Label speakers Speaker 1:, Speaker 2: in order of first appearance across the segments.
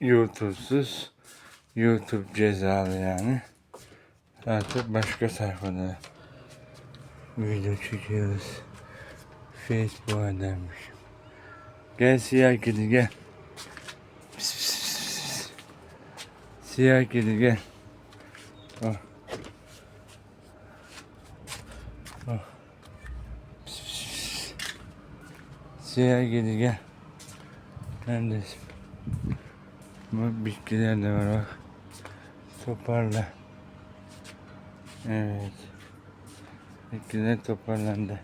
Speaker 1: YouTube'suz YouTube cezalı yani. Artık başka sayfada video çekiyoruz. Facebook'a denmiş. Gel siyah kedi gel. Pis, pis, pis, pis. Siyah kedi gel. Oh. Oh. Pis, pis, pis. Siyah kedi gel. Neredesin? Bak bitkiler de var bak. Toparla. Evet. Bitkiler toparlandı.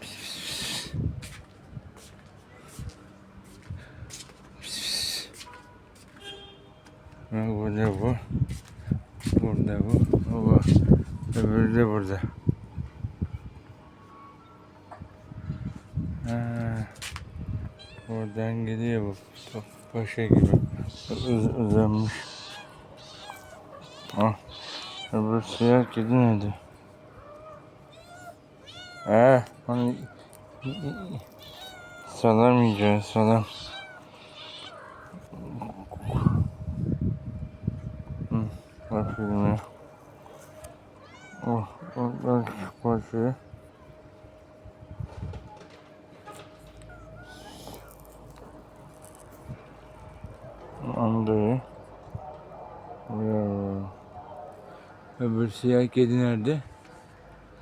Speaker 1: Pis, pis, pis. Pis. Bak burada bu. Burada bu. O bu. Öbürü de burada. Ha. Oradan geliyor bu. Pa- Paşa gibi. Uz uzanmış. Ah. Öbür siyah kedi nerede? Ha, onu salam yiyeceğiz salam. Hı, bakıyorum ya. Oh, bak şu parçayı. Ya. Öbür siyah kedi nerede?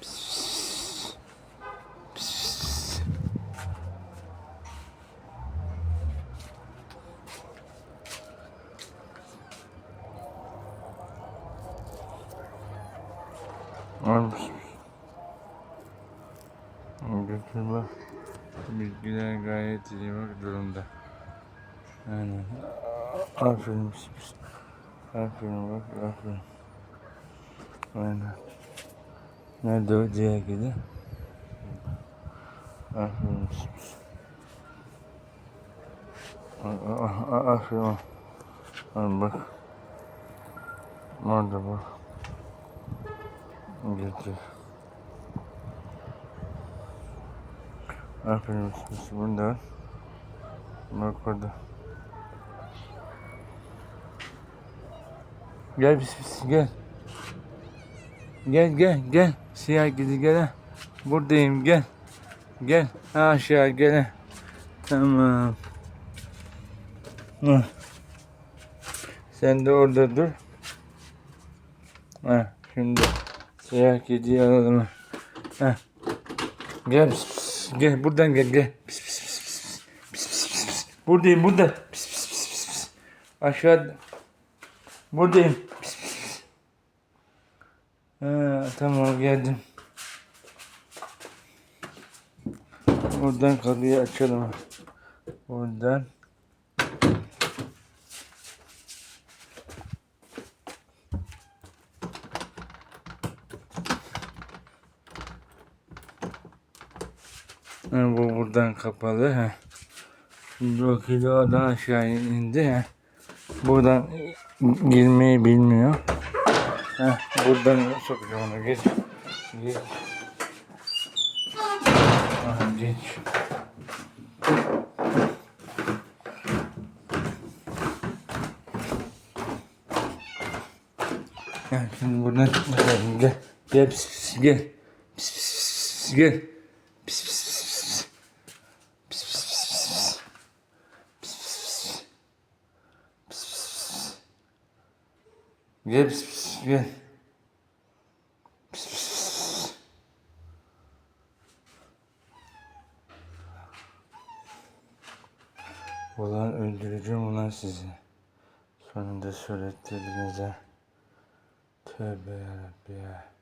Speaker 1: Pis, pis, pis. Pis, pis. Al pis, pis. Al Götür bak. Bilgiler gayet iyi bak durumda. Aynen. Aferin pis. Aferin bak aferin. Aynen. Nerede o diğer kedi? Aferin pis Aferin. Al bak. Orada bak. Getir. Aferin pis pis. Bunu da al. Bak orada. Gel pis pis gel. Gel gel gel. Siyah gidi gel. Buradayım gel. Gel. Aşağı gel. Tamam. Hah. Sen de orada dur. Ha, şimdi siyah kediyi alalım. Ha. Gel pis pis. Gel buradan gel gel. Pis pis pis pis. Pis pis pis pis. Buradayım burada. Pis pis pis pis. Aşağı. Buradayım. Ha, tamam geldim. Buradan kapıyı açalım. Buradan. Ha, bu buradan kapalı. Ha. Şimdi o kilo oradan aşağı indi. Ha. Buradan girmeyi bilmiyor. Ha, buradan sokacağım onu. Geç. Geç. Aha, geç. Ha, şimdi buradan. Gel. Gel pis pis gel. Pis pis pis gel. Pis pis. Pis pis pis pis. Pis pis pis. Pis pis pis. Gel pis pis gel. Pis pis pis. Ulan öldüreceğim ulan sizi. Sonunda söylettirdiniz ha. Tövbe yarabbim ya.